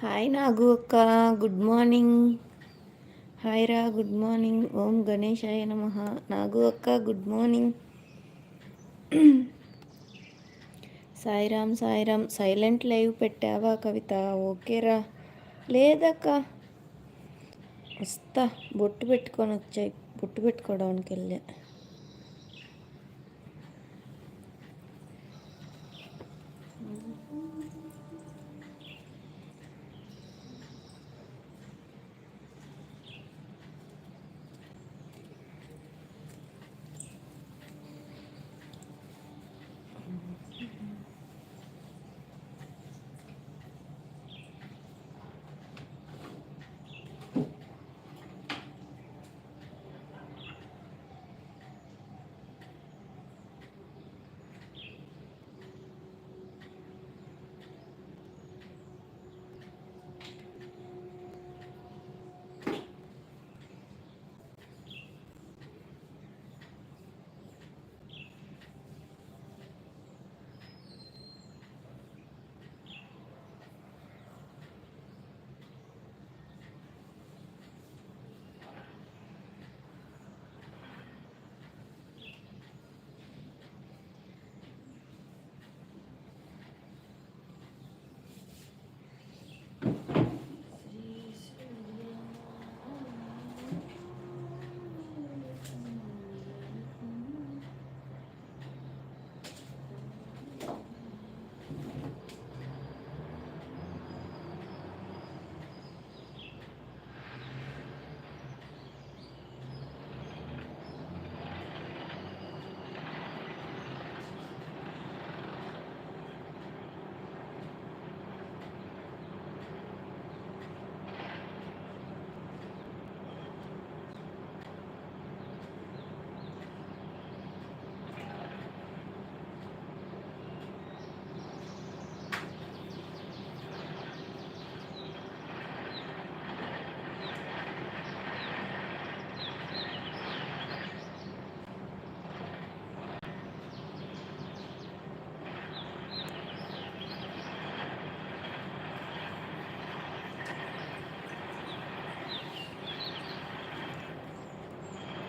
Hi Nagu అక్క good morning. Hi రా good morning. ఓం గణేశాయ నమ. నాగు అక్క good morning. Sairam Sairam silent live పెట్టావా కవిత? ఓకేరా లేదక్క. వస్తా. బొట్టు పెట్టుకొని వచ్చాయి. బొట్టు పెట్టుకోవడానికి వెళ్ళా.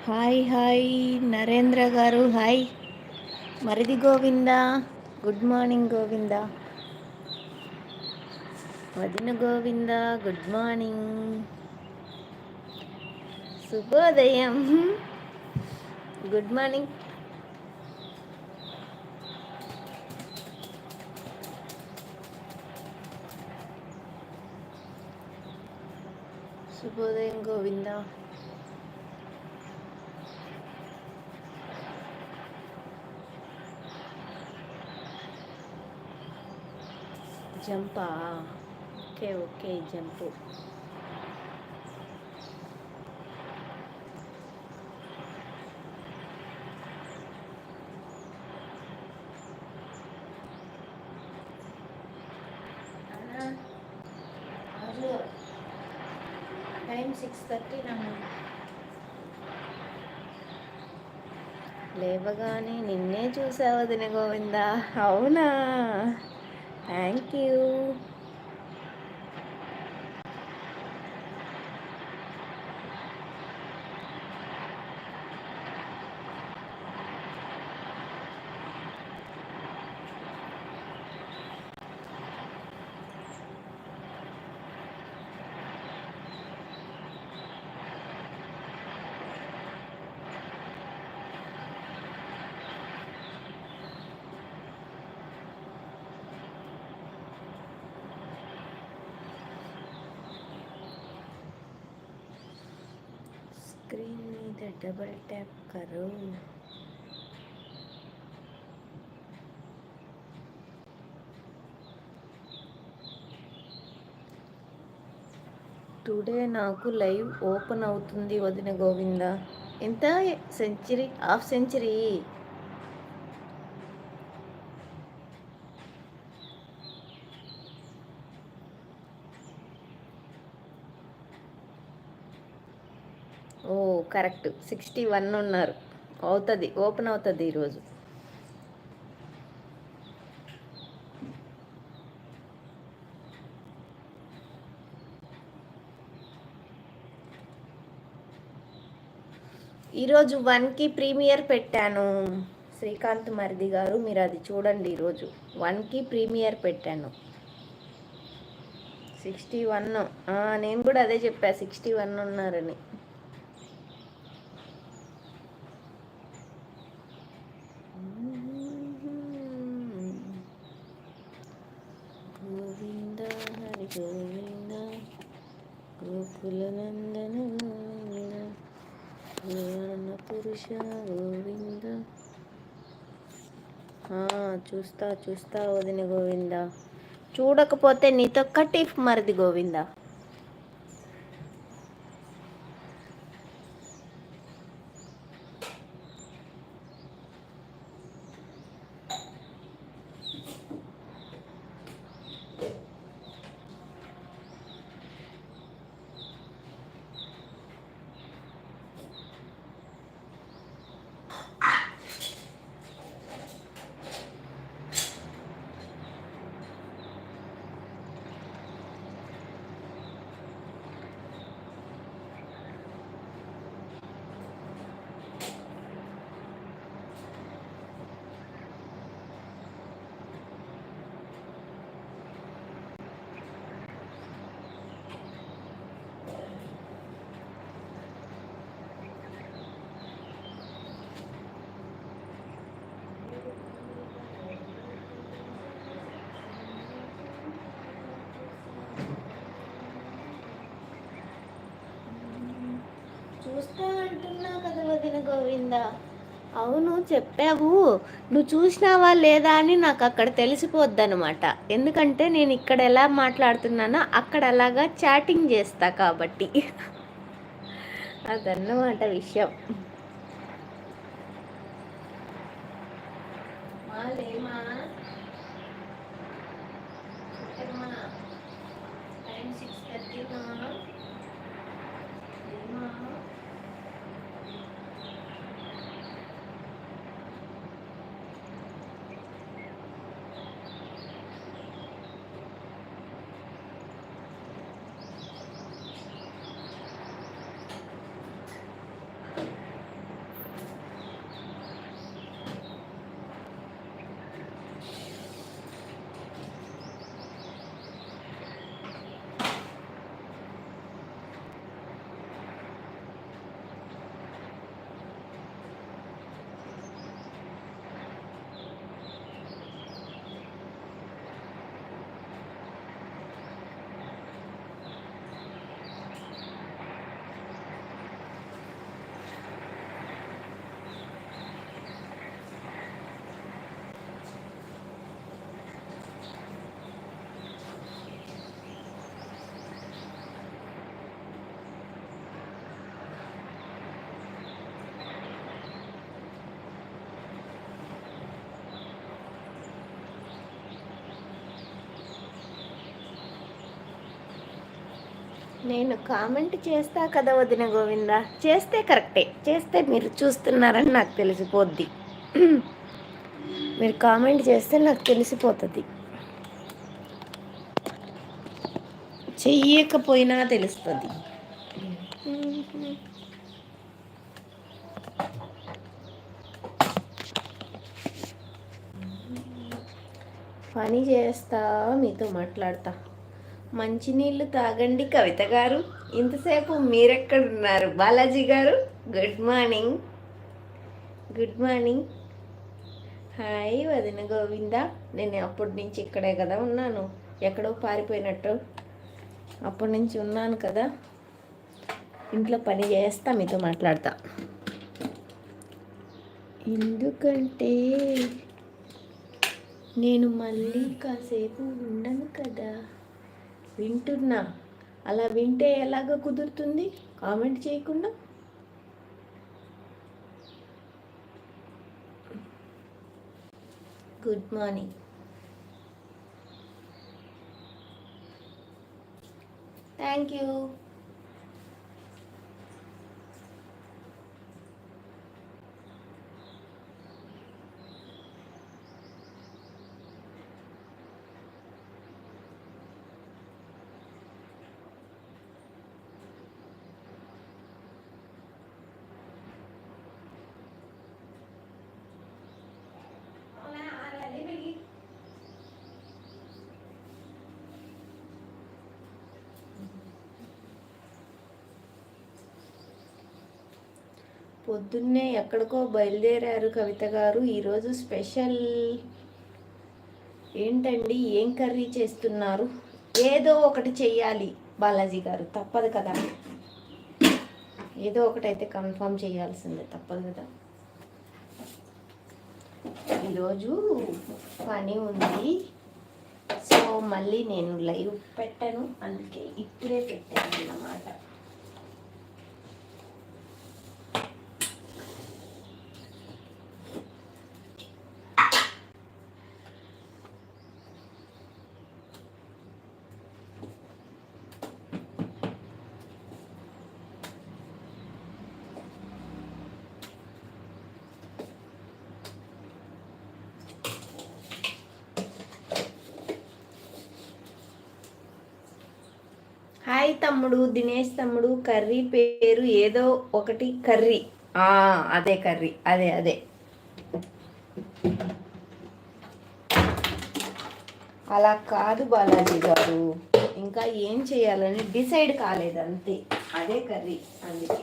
హాయ్ హాయ్ నరేంద్ర గారు హాయ్. మరిది గోవింద గుడ్ మార్నింగ్ గోవింద. వదిన గోవింద గుడ్ మార్నింగ్. శుభోదయం. Good morning. శుభోదయం గోవిందా. జంపా? ఓకే ఓకే జంపు. టైం సిక్స్ థర్టీ నన్ను లేవగానే నిన్నే చూసావు దిన గోవిందా? అవునా? థ్యాంక్ యూ स्क्रीन మీద డబల్ ట్యాప్ కరో టుడే నాకు లైవ్ ఓపెన్ అవుతుంది వదిన గోవింద ఎంత సెంచరీ హాఫ్ సెంచరీ ఓ కరెక్ట్. సిక్స్టీ వన్ ఉన్నారు. అవుతుంది ఓపెన్ అవుతుంది ఈరోజు. ఈరోజు వన్కి ప్రీమియర్ పెట్టాను. శ్రీకాంత్ మరిది గారు మీరు అది చూడండి ఈరోజు. వన్కి ప్రీమియర్ పెట్టాను. Sixty one. నేను కూడా అదే చెప్పా సిక్స్టీ వన్ ఉన్నారని. చూస్తా చూస్తా వదిన గోవింద. చూడకపోతే నీతో కటిఫ్ మరిది గోవిందా. చూస్తా కదా వదిన గోవింద. అవును చెప్పావు. నువ్వు చూసినావా లేదా అని నాకు అక్కడ తెలిసిపోద్ది అనమాట ఎందుకంటే నేను ఇక్కడ ఎలా మాట్లాడుతున్నానో అక్కడ అలాగా చాటింగ్ చేస్తా కాబట్టి. అదన్నమాట విషయం. సిక్స్ థర్టీ నేను కామెంట్ చేస్తా కదా వదిన గోవింద. చేస్తే కరెక్టే. చేస్తే మీరు చూస్తున్నారని నాకు తెలిసిపోద్ది. మీరు కామెంట్ చేస్తే నాకు తెలిసిపోతుంది. చెయ్యకపోయినా తెలుస్తుంది. పని చేస్తా మీతో మాట్లాడతా. మంచినీళ్ళు తాగండి కవిత గారు. ఇంతసేపు మీరెక్కడున్నారు? బాలాజీ గారు good morning good morning hi వదిన గోవింద. నేను అప్పటి నుంచి ఇక్కడే కదా ఉన్నాను. ఎక్కడో పారిపోయినట్టు అప్పటి నుంచి ఉన్నాను కదా. ఇంట్లో పని చేస్తా మీతో మాట్లాడతా. ఎందుకంటే నేను మళ్ళీ కాసేపు ఉండను కదా. వింటున్నా. అలా వింటే ఎలాగ కుదురుతుంది? కామెంట్ చేయకుండా. Good morning. Thank you. పొద్దున్నే ఎక్కడికో బయలుదేరారు కవిత గారు. ఈరోజు స్పెషల్ ఏంటండి? ఏం కర్రీ చేస్తున్నారు? ఏదో ఒకటి చెయ్యాలి బాలాజీ గారు. తప్పదు కదా. ఏదో ఒకటైతే కన్ఫర్మ్ చేయాల్సిందే. తప్పదు కదా. ఈరోజు పని ఉంది. సో మళ్ళీ నేను లైవ్ పెట్టాను. అందుకే ఇప్పుడే పెట్టాను అన్నమాట. హాయ్ తమ్ముడు దినేష్ తమ్ముడు కర్రీ పేరు ఏదో ఒకటి కర్రీ. ఆ, అదే కర్రీ అదే అదే. అలా కాదు బాలాజీ గారు. ఇంకా ఏం చేయాలని డిసైడ్ కాలేదు అంతే అదే కర్రీ అందుకే.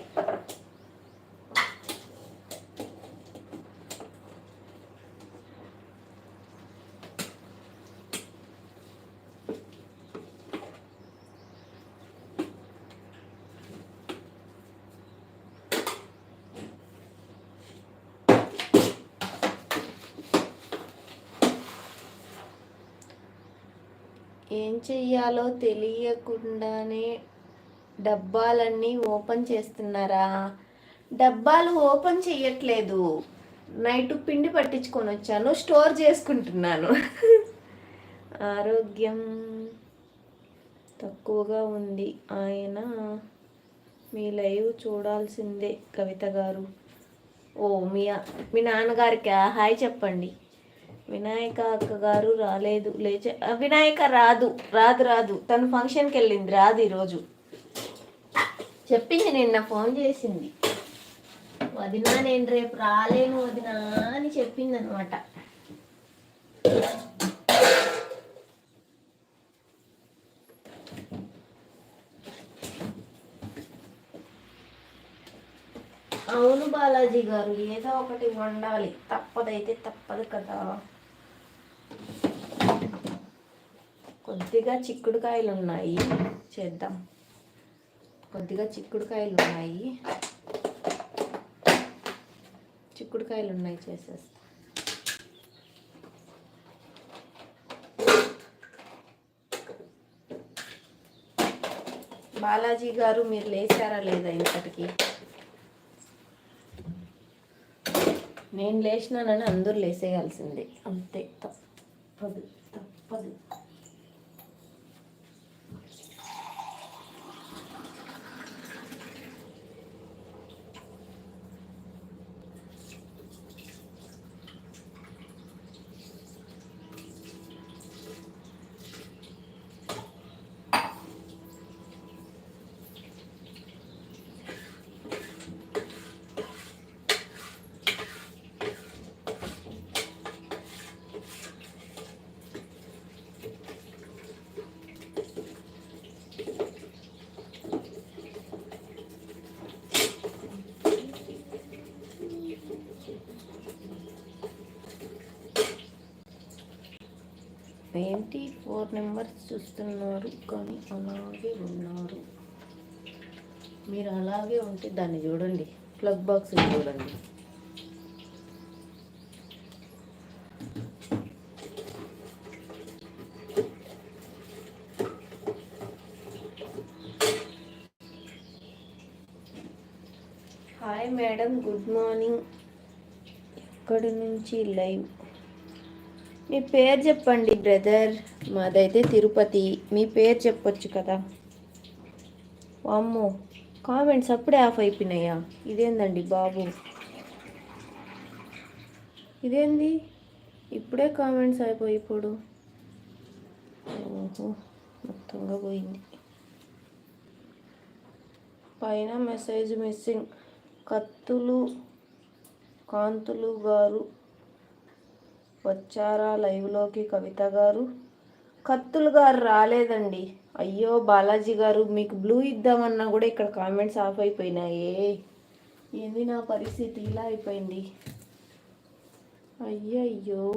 ఏం చెయ్యాలో తెలియకుండానే డబ్బాలన్నీ ఓపెన్ చేస్తున్నారా? డబ్బాలు ఓపెన్ చేయట్లేదు నైట్ పిండి పట్టించుకొని వచ్చాను స్టోర్ చేసుకుంటున్నాను. ఆరోగ్యం తక్కువగా ఉంది. ఆయన మీ లైవ్ చూడాల్సిందే కవిత గారు. ఓ మీ మీ నాన్నగారికి? హాయ్ చెప్పండి. వినాయక అక్క గారు రాలేదు. లేచే వినాయక రాదు రాదు రాదు. తను ఫంక్షన్కి వెళ్ళింది రాదు ఈరోజు. చెప్పింది నిన్న ఫోన్ చేసింది. వదినా నేను రేపు రాలేను వదినా అని చెప్పింది అనమాట అవును బాలాజీ గారు ఏదో ఒకటి వండాలి. తప్పదైతే తప్పదు కదా. కొద్దిగా చిక్కుడుకాయలు ఉన్నాయి చేద్దాం. కొద్దిగా చిక్కుడుకాయలు ఉన్నాయి చిక్కుడుకాయలు ఉన్నాయి చేసేస్తా. బాలాజీ గారు మీరు లేచారా లేదా ఇంతటికి? నేను లేచినానని అందరూ లేసేయాల్సిందే. అంతే. తప్పదు. తప్పదు. ఏంటి? ఫోర్ నెంబర్స్ చూస్తున్నారు కానీ అలాగే ఉన్నారు. మీరు అలాగే ఉంటే దాన్ని చూడండి. ప్లగ్ బాక్స్ చూడండి. Hi madam good morning. ఎక్కడి నుంచి లైవ్? మీ పేరు చెప్పండి బ్రదర్. మాదైతే తిరుపతి. మీ పేరు చెప్పొచ్చు కదా. అమ్మో కామెంట్స్ అప్పుడే ఆఫ్ అయిపోయినాయా? ఇదేందండి బాబు? ఇదేంది? ఇప్పుడే కామెంట్స్ అయిపోయి ఇప్పుడు. ఓహో మొత్తంగా పోయింది. పైన మెసేజ్ మిస్సింగ్. కత్తులు కాంతులు గారు. వచ్చారా లైవ్లోకి కవిత గారు? కత్తులు గారు రాలేదండి. అయ్యో బాలాజీ గారు మీకు బ్లూ ఇద్దామన్నా కూడా ఇక్కడ కామెంట్స్ ఆఫ్ అయిపోయినాయే. ఏంది నా పరిస్థితి? ఇలా అయిపోయింది. అయ్యయ్యో.